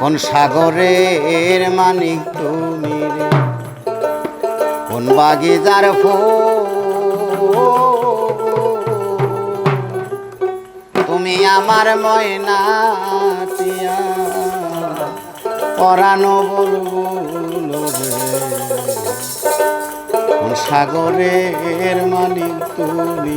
কোন সাগরের মানিক তুমি রে? কোন বাগিচার তুমি আমার ময়না টিয়া পরানো কোন সাগরের মালিক তুমি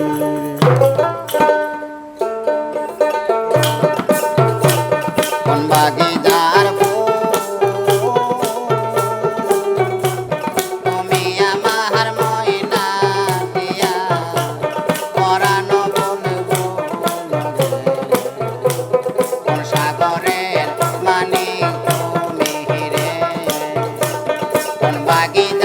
কোন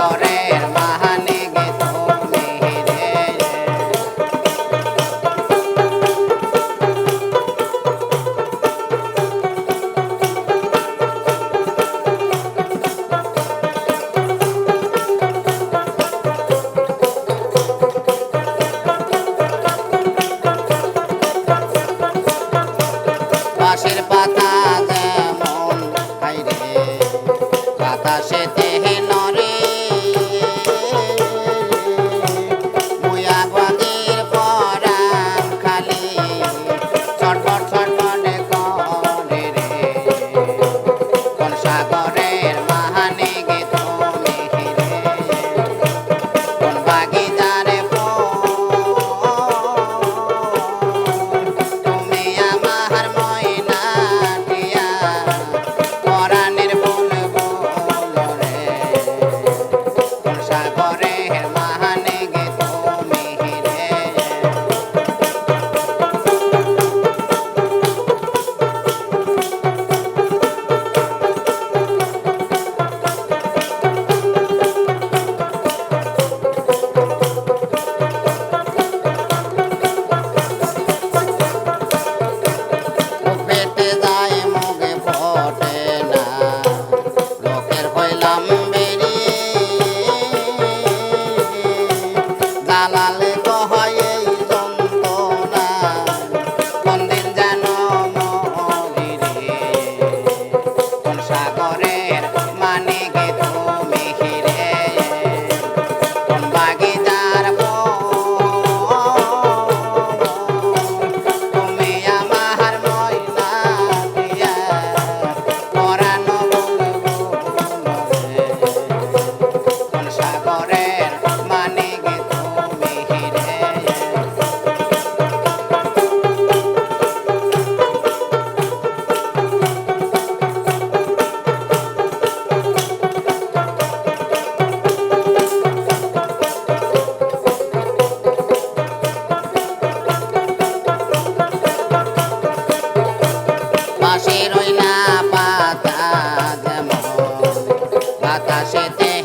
por shit thinks.